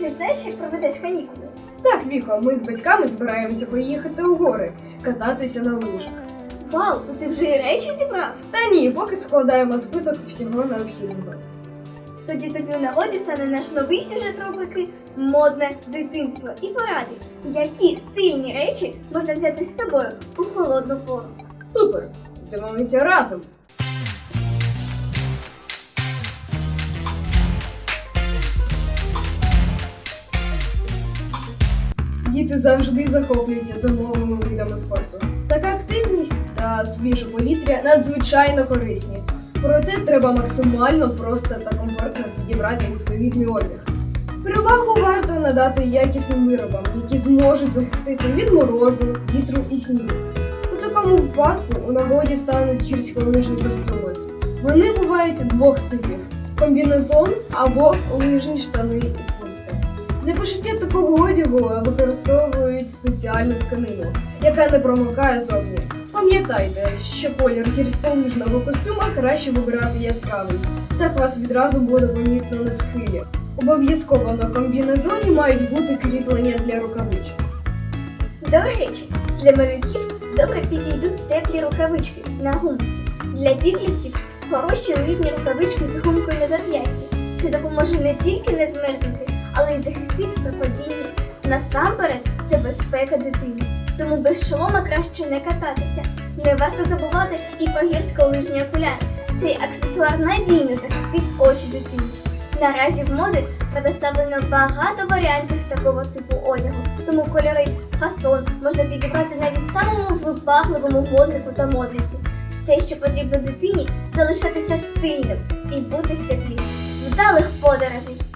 вже знаєш, як проведеш канікули? Так, Віко, ми з батьками збираємося поїхати у гори, кататися на лижах. Вау, то ти вже і речі зібрав? Та ні, поки складаємо список всього необхідного. Тоді тобі у нагоді стане наш новий сюжет рубрики Модне дитинство і порадить, які стильні речі можна взяти з собою у холодну пору. Супер! Дивимося разом. Діти завжди захоплюються зимовими видами спорту. Така активність та свіже повітря надзвичайно корисні. Проте треба максимально просто та комфортно підібрати відповідний одяг. Перевагу варто надати якісним виробам, які зможуть захистити від морозу, вітру і снігу. У такому випадку у нагоді стануть гірськолижні костюми. Вони бувають двох типів: комбінезон або лижні штани. Для пошиття такого одягу використовують спеціальну тканину, яка не промикає зовні. Пам'ятайте, що колір гірськолижного костюма краще вибирати яскравий. Так вас відразу буде помітно на схилі. Обов'язково на комбінезоні мають бути кріплення для рукавичок. До речі, для малюків добре підійдуть теплі рукавички на гумці. Для підлітків хороші лижні рукавички з гумкою на зап'ясті. Це допоможе не тільки не змерзнути, але й захистить при падінні. Насамперед, це безпека дитини. Тому без шолома краще не кататися. Не варто забувати і про гірськолижні окуляри. Цей аксесуар надійно захистить очі дитини. Наразі в моди предоставлено багато варіантів такого типу одягу, тому кольори, фасон можна підібрати навіть самому вибагливому моднику та модниці. Все, що потрібно дитині, залишатися стильним і бути в теплі. Вдалих подорожей!